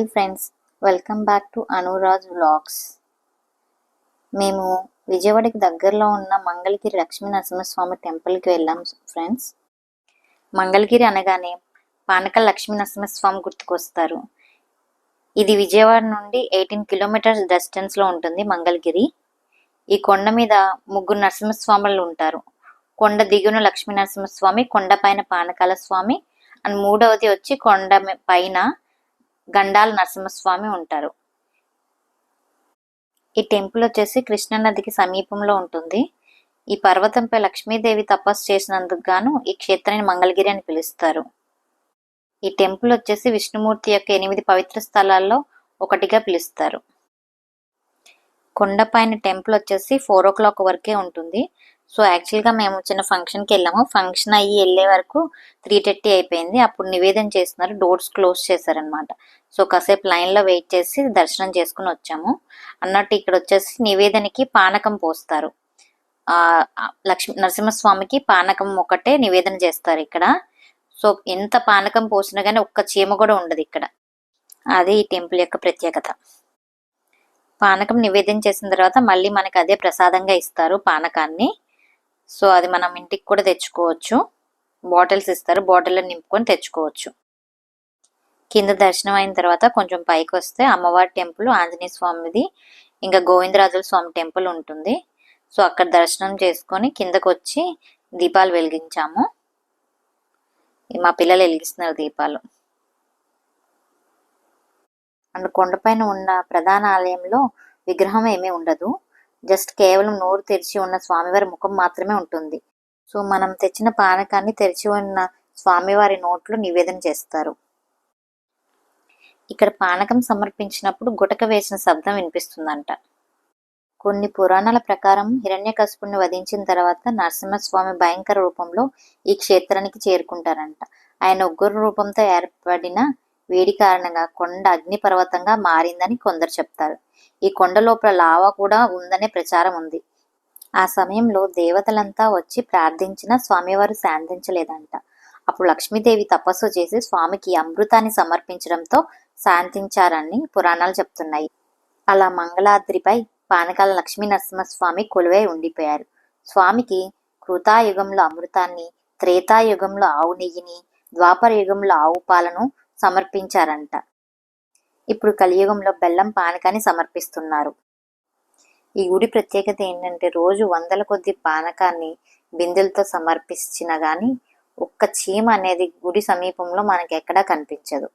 Hi friends welcome back to Anuraj vlogs. మేము విజయవాడకి దగ్గరలో ఉన్న మంగళగిరి లక్ష్మీ నరసింహస్వామి టెంపుల్కి వెళ్ళాం ఫ్రెండ్స్. మంగళగిరి అనగానే పానకల్ లక్ష్మీ నరసింహస్వామి గుర్తుకొస్తారు. ఇది విజయవాడ నుండి ఎయిటీన్ కిలోమీటర్స్ డిస్టెన్స్లో ఉంటుంది మంగళగిరి. ఈ కొండ మీద ముగ్గురు నరసింహస్వాములు ఉంటారు. కొండ దిగున లక్ష్మీ నరసింహస్వామి కొండ పైన పానకాల స్వామి అండ్ మూడవది వచ్చి కొండ పైన గండాల నరసింహస్వామి ఉంటారు. ఈ టెంపుల్ వచ్చేసి కృష్ణా నదికి సమీపంలో ఉంటుంది. ఈ పర్వతంపై లక్ష్మీదేవి తపస్సు చేసినందుకు గాను ఈ క్షేత్రాన్ని మంగళగిరి అని పిలుస్తారు. ఈ టెంపుల్ వచ్చేసి విష్ణుమూర్తి యొక్క ఎనిమిది పవిత్ర స్థలాల్లో ఒకటిగా పిలుస్తారు. కొండపైన టెంపుల్ వచ్చేసి ఫోర్ ఓ క్లాక్ వరకే ఉంటుంది. సో యాక్చువల్గా మేము చిన్న ఫంక్షన్కి వెళ్ళాము. ఫంక్షన్ అయ్యి వెళ్ళే వరకు త్రీ థర్టీ అయిపోయింది. అప్పుడు నివేదన చేస్తున్నారు. డోర్స్ క్లోజ్ చేశారనమాట సో కాసేపు లైన్లో వెయిట్ చేసి దర్శనం చేసుకుని వచ్చాము. అన్నట్టు ఇక్కడ వచ్చేసి నివేదనకి పానకం పోస్తారు. లక్ష్మీ నరసింహస్వామికి పానకం ఒకటే నివేదన చేస్తారు ఇక్కడ. సో ఎంత పానకం పోసినా కానీ ఒక్క చీమ కూడా ఉండదు ఇక్కడ. అది ఈ టెంపుల్ యొక్క ప్రత్యేకత. పానకం నివేదన చేసిన తర్వాత మళ్ళీ మనకి అదే ప్రసాదంగా ఇస్తారు పానకాన్ని. సో అది మనం ఇంటికి కూడా తెచ్చుకోవచ్చు. బాటిల్స్ ఇస్తారు. బాటిల్లో నింపుకొని తెచ్చుకోవచ్చు. కింద దర్శనం అయిన తర్వాత కొంచెం పైకి వస్తే అమ్మవారి టెంపుల్ ఆంజనేయ స్వామిది ఇంకా గోవిందరాజుల స్వామి టెంపుల్ ఉంటుంది. సో అక్కడ దర్శనం చేసుకొని కిందకు వచ్చి దీపాలు వెలిగించాము. మా పిల్లలు వెలిగిస్తున్నారు దీపాలు. అండ్ కొండపైన ఉన్న ప్రధాన ఆలయంలో విగ్రహం ఏమీ ఉండదు. జస్ట్ కేవలం నోరు తెరిచి ఉన్న స్వామివారి ముఖం మాత్రమే ఉంటుంది. సో మనం తెచ్చిన పానకాన్ని తెరిచి ఉన్న స్వామివారి నోట్లో నివేదన చేస్తారు. ఇక్కడ పానకం సమర్పించినప్పుడు గుటక వేసిన శబ్దం వినిపిస్తుందంట. కొన్ని పురాణాల ప్రకారం హిరణ్యకశిపుణ్ణి వధించిన తర్వాత నరసింహస్వామి భయంకర రూపంలో ఈ క్షేత్రానికి చేరుకుంటారంట. ఆయన ఉగ్ర రూపంతో ఏర్పడిన వేడి కారణంగా కొండ అగ్నిపర్వతంగా మారిందని కొందరు చెప్తారు. ఈ కొండ లోపల లావా కూడా ఉందనే ప్రచారం ఉంది. ఆ సమయంలో దేవతలంతా వచ్చి ప్రార్థించినా స్వామివారు శాంతించలేదంట. అప్పుడు లక్ష్మీదేవి తపస్సు చేసి స్వామికి అమృతాన్ని సమర్పించడంతో శాంతించారని పురాణాలు చెప్తున్నాయి. అలా మంగళాద్రిపై పానకాల లక్ష్మీ నరసింహస్వామి కొలువై ఉండిపోయారు. స్వామికి కృతాయుగంలో అమృతాన్ని త్రేతాయుగంలో ఆవు నెయ్యిని ద్వాపర యుగంలో ఆవు పాలను సమర్పించారంట. ఇప్పుడు కలియుగంలో బెల్లం పానకాన్ని సమర్పిస్తున్నారు. ఈ గుడి ప్రత్యేకత ఏంటంటే రోజు వందల కొద్ది పానకాన్ని బిందెలతో సమర్పించిన కానీ ఒక్క చీమ అనేది గుడి సమీపంలో మనకి ఎక్కడా కనిపించదు.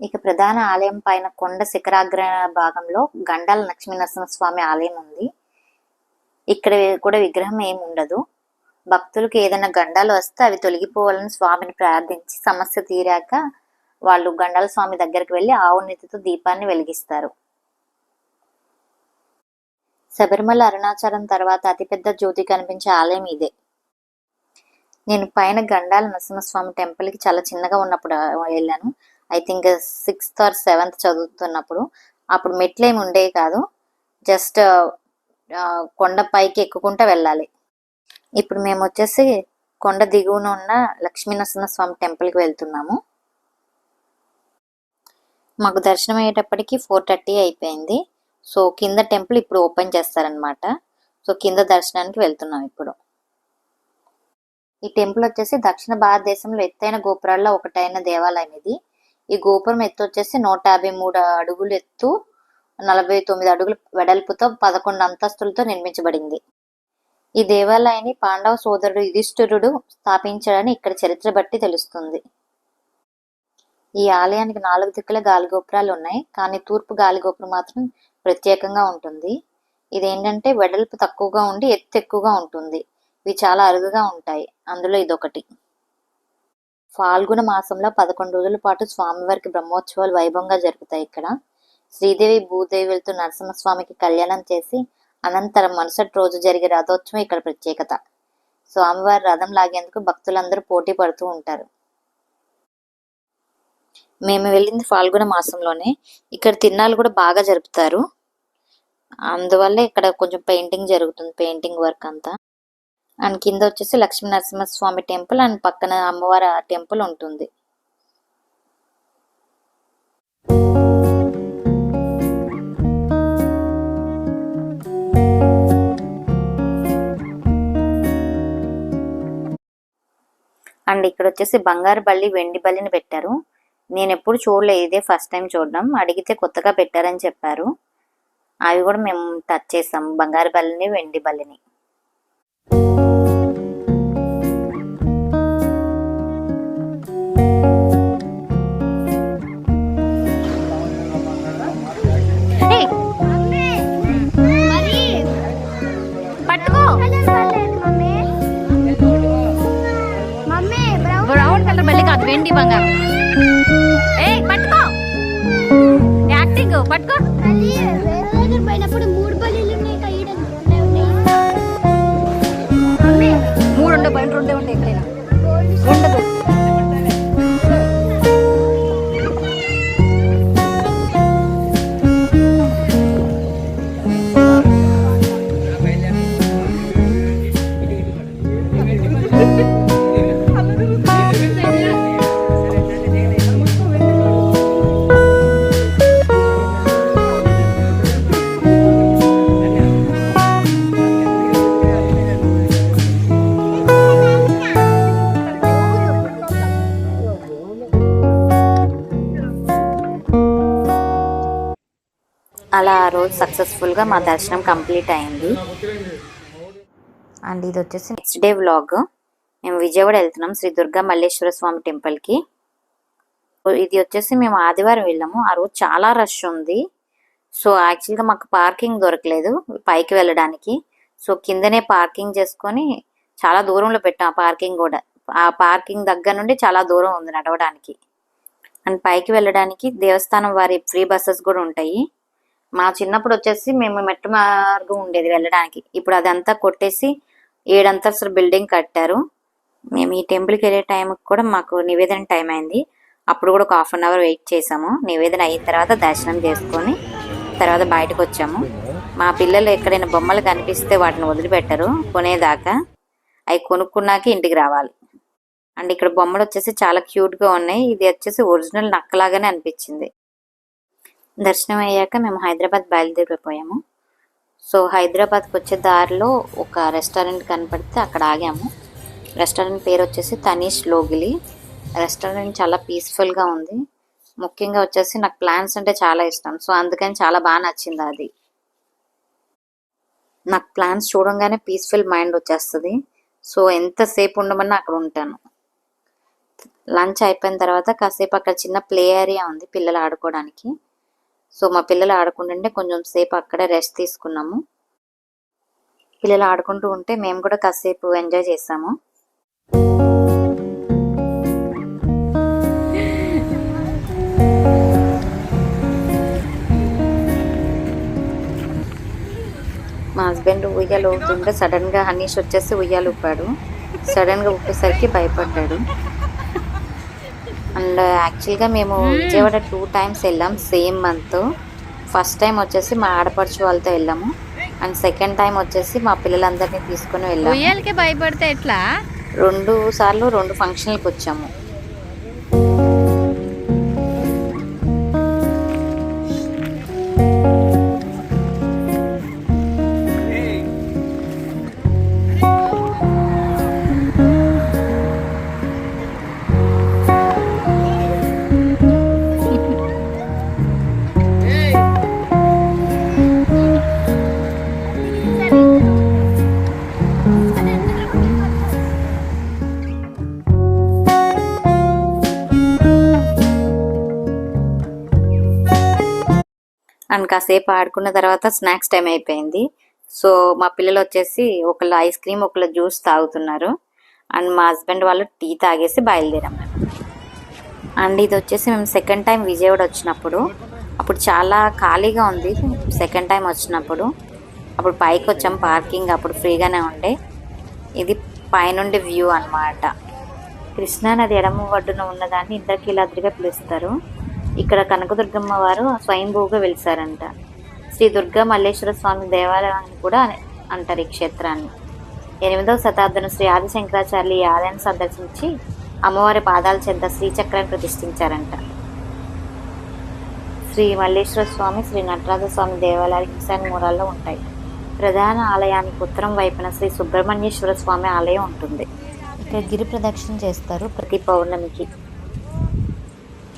ఇక ప్రధాన ఆలయం పైన కొండ శిఖరాగ్ర భాగంలో గండాల లక్ష్మీనరసింహస్వామి ఆలయం ఉంది. ఇక్కడ కూడా విగ్రహం ఏమి ఉండదు. భక్తులకు ఏదైనా గండాలు వస్తే అవి తొలగిపోవాలని స్వామిని ప్రార్థించి సమస్య తీరాక వాళ్ళు గండాల స్వామి దగ్గరికి వెళ్ళి ఆవు నెత్తితో దీపాన్ని వెలిగిస్తారు. శబరిమల అరుణాచలం తర్వాత అతిపెద్ద జ్యోతి కనిపించే ఆలయం ఇదే. నేను పైన గండాల నరసింహస్వామి టెంపుల్కి చాలా చిన్నగా ఉన్నప్పుడు వెళ్ళాను. I think sixth or seventh చదువుతున్నప్పుడు. అప్పుడు మెట్లు ఏమి ఉండేవి కాదు. జస్ట్ కొండ పైకి ఎక్కుకుంటూ వెళ్ళాలి. ఇప్పుడు మేము వచ్చేసి కొండ దిగువన ఉన్న లక్ష్మీ నరసింహస్వామి టెంపుల్కి వెళ్తున్నాము. మాకు దర్శనం అయ్యేటప్పటికి ఫోర్ థర్టీ అయిపోయింది. సో కింద టెంపుల్ ఇప్పుడు ఓపెన్ చేస్తారనమాట సో కింద దర్శనానికి వెళ్తున్నాం ఇప్పుడు. ఈ టెంపుల్ వచ్చేసి దక్షిణ భారతదేశంలో ఎత్తైన గోపురాల్లో ఒకటైన దేవాలయం ఇది. ఈ గోపురం ఎత్తు వచ్చేసి నూట యాభై మూడు అడుగులు ఎత్తు నలభై తొమ్మిది అడుగుల వెడల్పుతో పదకొండు అంతస్తులతో నిర్మించబడింది. ఈ దేవాలయాన్ని పాండవ సోదరుడు యుధిష్ఠిరుడు స్థాపించాడని ఇక్కడ చరిత్ర బట్టి తెలుస్తుంది. ఈ ఆలయానికి నాలుగు దిక్కుల గాలి గోపురాలు ఉన్నాయి. కానీ తూర్పు గాలి గోపురం మాత్రం ప్రత్యేకంగా ఉంటుంది. ఇదేంటంటే వెడల్పు తక్కువగా ఉండి ఎత్తు ఎక్కువగా ఉంటుంది. ఇవి చాలా అరుదుగా ఉంటాయి. అందులో ఇదొకటి. ఫాల్గుణ మాసంలో పదకొండు రోజుల పాటు స్వామివారికి బ్రహ్మోత్సవాలు వైభవంగా జరుగుతాయి ఇక్కడ. శ్రీదేవి భూదేవులతో నరసింహస్వామికి కళ్యాణం చేసి అనంతరం మరుసటి రోజు జరిగే రథోత్సవం ఇక్కడ ప్రత్యేకత. స్వామివారి రథం లాగేందుకు భక్తులందరూ పోటీ పడుతూ ఉంటారు. మేము వెళ్ళింది ఫాల్గుణ మాసంలోనే. ఇక్కడ తిన్నాలు కూడా బాగా జరుపుతారు. అందువల్ల ఇక్కడ కొంచెం పెయింటింగ్ జరుగుతుంది పెయింటింగ్ వర్క్ అంతా. అండ్ కింద వచ్చేసి లక్ష్మీ నరసింహస్వామి టెంపుల్ అండ్ పక్కన అమ్మవారి టెంపుల్ ఉంటుంది. అండ్ ఇక్కడ వచ్చేసి బంగారు బల్లి వెండి బల్లిని పెట్టారు. నేను ఎప్పుడు చూడలేదు ఇదే ఫస్ట్ టైం చూడడం. అడిగితే కొత్తగా పెట్టారని చెప్పారు. అవి కూడా మేము టచ్ చేసాం బంగారు బల్లిని వెండి బల్లిని. ఏయ్, మరి పట్టుకో! కలర్ పర్లేదు mummy mummy brown brown colour మళ్ళీ కాదు వెండి బంగారం. ఏ పట్టుకో. యాక్టింగ్ పట్టుకో. పోయినప్పుడు మూడు బల్లీలు ఉన్నాయి మూడు ఉండే ఉంటాయి ఎక్కడైనా అలా ఆ రోజు సక్సెస్ఫుల్గా మా దర్శనం కంప్లీట్ అయింది. అండ్ ఇది వచ్చేసి నెక్స్ట్ డే వ్లాగ్ మేము విజయవాడ వెళ్తున్నాం శ్రీ దుర్గా మల్లేశ్వర స్వామి టెంపుల్కి ఇది వచ్చేసి మేము ఆదివారం వెళ్ళాము. ఆ రోజు చాలా రష్ ఉంది. సో యాక్చువల్గా మాకు పార్కింగ్ దొరకలేదు పైకి వెళ్ళడానికి. సో కిందనే పార్కింగ్ చేసుకొని చాలా దూరంలో పెట్టాం ఆ పార్కింగ్ కూడా. ఆ పార్కింగ్ దగ్గర నుండి చాలా దూరం ఉంది నడవడానికి. అండ్ పైకి వెళ్ళడానికి దేవస్థానం వారి ఫ్రీ బస్సెస్ కూడా ఉంటాయి. మా చిన్నప్పుడు వచ్చేసి మేము మెట్టు మార్గం ఉండేది వెళ్ళడానికి. ఇప్పుడు అదంతా కొట్టేసి ఏడంతస్తుల బిల్డింగ్ కట్టారు. మేము ఈ టెంపుల్కి వెళ్ళే టైంకి కూడా మాకు నివేదన టైం అయింది. అప్పుడు కూడా ఒక హాఫ్ అన్ అవర్ వెయిట్ చేసాము నివేదన అయిన తర్వాత దర్శనం చేసుకొని తర్వాత బయటకు వచ్చాము. మా పిల్లలు ఎక్కడైనా బొమ్మలు కనిపిస్తే వాటిని వదిలిపెట్టరు. కొనేదాకా అవి కొనుక్కున్నాక ఇంటికి రావాలి. అండ్ ఇక్కడ బొమ్మలు వచ్చేసి చాలా క్యూట్గా ఉన్నాయి. ఇది వచ్చేసి ఒరిజినల్ నక్కలాగానే అనిపించింది. దర్శనం అయ్యాక మేము హైదరాబాద్ బయలుదేరిపోయాము. సో హైదరాబాద్కి వచ్చే దారిలో ఒక రెస్టారెంట్ కనపడితే అక్కడ ఆగాము. రెస్టారెంట్ పేరు వచ్చేసి తనీష్ లోగిలి. రెస్టారెంట్ చాలా పీస్ఫుల్గా ఉంది. ముఖ్యంగా వచ్చేసి నాకు ప్లాన్స్ అంటే చాలా ఇష్టం. సో అందుకని చాలా బాగా నచ్చింది అది. నాకు ప్లాన్స్ చూడంగానే పీస్ఫుల్ మైండ్ వచ్చేస్తుంది. సో ఎంతసేపు ఉండమన్నా అక్కడ ఉంటాను. లంచ్ అయిపోయిన తర్వాత కాసేపు అక్కడ చిన్న ప్లే ఏరియా ఉంది పిల్లలు ఆడుకోవడానికి. సో మా పిల్లలు ఆడుకుంటుంటే కొంచెం సేపు అక్కడే రెస్ట్ తీసుకున్నాము. పిల్లలు ఆడుకుంటూ ఉంటే మేము కూడా కాసేపు ఎంజాయ్ చేసాము. మా హస్బెండ్ ఉయ్యాలు ఊపుతుంటే సడన్గా హనీష్ వచ్చేసి ఉయ్యాలు ఊపాడు. సడన్గా ఊపేసరికి భయపడ్డాడు. అండ్ యాక్చువల్గా మేము విజయవాడ టూ టైమ్స్ వెళ్ళాం సేమ్ మంత్. ఫస్ట్ టైం వచ్చేసి మా ఆడపడుచు వాళ్ళతో వెళ్ళాము. అండ్ సెకండ్ టైం వచ్చేసి మా పిల్లలందరినీ తీసుకొని వెళ్ళాము. భయపడితే ఎట్లా? రెండు సార్లు రెండు ఫంక్షన్లకు వచ్చాము. అండ్ కాసేపు ఆడుకున్న తర్వాత స్నాక్స్ టైం అయిపోయింది. సో మా పిల్లలు వచ్చేసి ఒకళ్ళు ఐస్ క్రీమ్ ఒకళ్ళు జ్యూస్ తాగుతున్నారు. అండ్ మా హస్బెండ్ వాళ్ళు టీ తాగేసి బయలుదేరాం అండ్ ఇది వచ్చేసి మేము సెకండ్ టైం విజయవాడ వచ్చినప్పుడు. అప్పుడు చాలా ఖాళీగా ఉంది. సెకండ్ టైం వచ్చినప్పుడు. అప్పుడు పైకి వచ్చాం పార్కింగ్ అప్పుడు ఫ్రీగానే ఉండే. ఇది పైనుండి వ్యూ అన్నమాట. కృష్ణానది ఎడమ ఒడ్డున ఉన్నదాన్ని ఇంద్రకీలాద్రిగా పిలుస్తారు. ఇక్కడ కనకదుర్గమ్మ వారు స్వయంభూగా వెలిసారంట. శ్రీ దుర్గా మల్లేశ్వర స్వామి దేవాలయం అని కూడా అంటారు ఈ క్షేత్రాన్ని. ఎనిమిదవ శతాబ్దం శ్రీ ఆది శంకరాచార్యులు ఈ ఆలయాన్ని సందర్శించి అమ్మవారి పాదాల చెంత శ్రీచక్రాన్ని ప్రతిష్ఠించారంట. శ్రీ మల్లేశ్వర స్వామి శ్రీ నటరాజ స్వామి దేవాలయాలు ఈశాన్య మూలాల్లో ఉంటాయి. ప్రధాన ఆలయానికి ఉత్తరం వైపున శ్రీ సుబ్రహ్మణ్యేశ్వర స్వామి ఆలయం ఉంటుంది. ఇక్కడ గిరి ప్రదక్షిణ చేస్తారు. ప్రతి పౌర్ణమికి.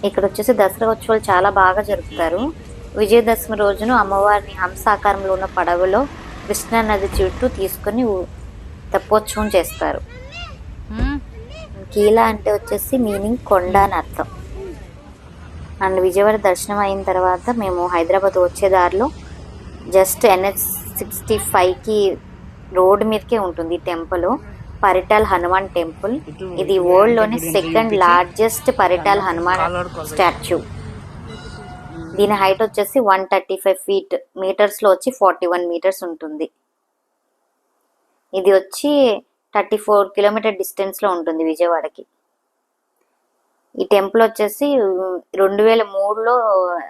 ఇక్కడ వచ్చేసి దసరా ఉత్సవాలు చాలా బాగా జరుపుతారు. విజయదశమి రోజున అమ్మవారిని హంస ఆకారంలో ఉన్న పడవలో కృష్ణా నది చుట్టూ తీసుకొని తెప్పోత్సవం చేస్తారు. కీలా అంటే వచ్చేసి మీనింగ్ కొండ అని అర్థం. అండ్ విజయవాడ దర్శనం అయిన తర్వాత మేము హైదరాబాద్ వచ్చే దారిలో జస్ట్ ఎన్హెచ్ సిక్స్టీ ఫైవ్కి రోడ్ మీదకే ఉంటుంది ఈ టెంపుల్. పరిటాల్ హనుమాన్ టెంపుల్. ఇది వరల్డ్లోని second largest Paritala Hanuman statue. దీని హైట్ వచ్చేసి వన్ థర్టీ ఫైవ్ ఫీట్. మీటర్స్లో వచ్చి ఫార్టీ వన్ మీటర్స్ ఉంటుంది. ఇది వచ్చి థర్టీ ఫోర్ కిలోమీటర్ డిస్టెన్స్లో ఉంటుంది విజయవాడకి. ఈ టెంపుల్ వచ్చేసి రెండు వేల మూడులో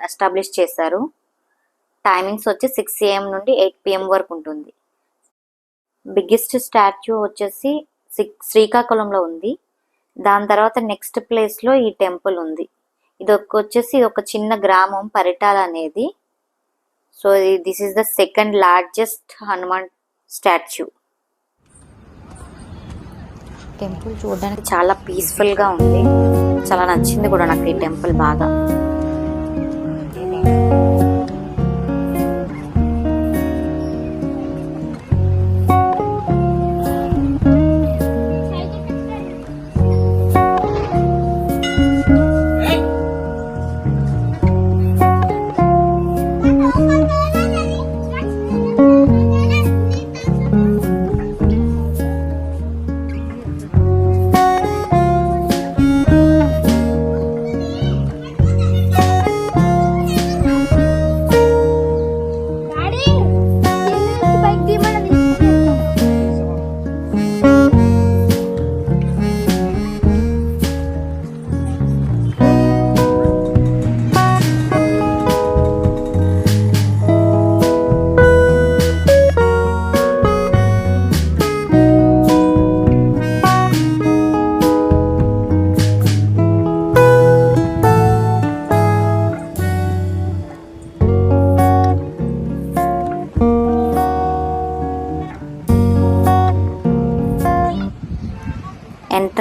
ఎస్టాబ్లిష్ చేశారు. టైమింగ్స్ వచ్చి సిక్స్ ఏఎం నుండి ఎయిట్ పిఎం వరకు ఉంటుంది. బిగ్గెస్ట్ స్టాచ్యూ వచ్చేసి శ్రీ- శ్రీకాకుళంలో ఉంది. దాని తర్వాత నెక్స్ట్ ప్లేస్లో ఈ టెంపుల్ ఉంది. ఇది ఒక వచ్చేసి ఇది ఒక చిన్న గ్రామం పరిటాల అనేది. So this is the second largest Hanuman statue. Temple చూడడానికి చాలా పీస్ఫుల్గా ఉంది. చాలా నచ్చింది కూడా నాకు ఈ టెంపుల్ బాగా.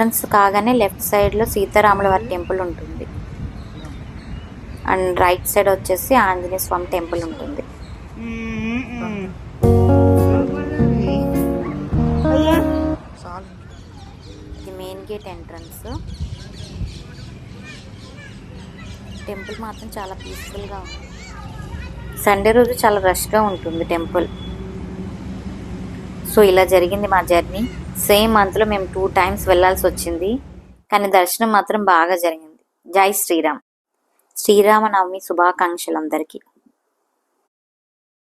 ఎంట్రన్స్ కాగానే లెఫ్ట్ సైడ్లో సీతారాముల వారి టెంపుల్ ఉంటుంది. అండ్ రైట్ సైడ్ వచ్చేసి ఆంజనేయ స్వామి టెంపుల్ ఉంటుంది. ఇది మెయిన్ గేట్ ఎంట్రన్స్ టెంపుల్ మాత్రం చాలా పీస్ఫుల్గా ఉంది. సండే రోజు చాలా రష్గా ఉంటుంది టెంపుల్ సో ఇలా జరిగింది మా జర్నీ సేమ్ మంత్లో మేము టూ టైమ్స్ వెళ్ళాల్సి వచ్చింది. కానీ దర్శనం మాత్రం బాగా జరిగింది. జై శ్రీరామ్. శ్రీరామనవమి శుభాకాంక్షలు అందరికీ.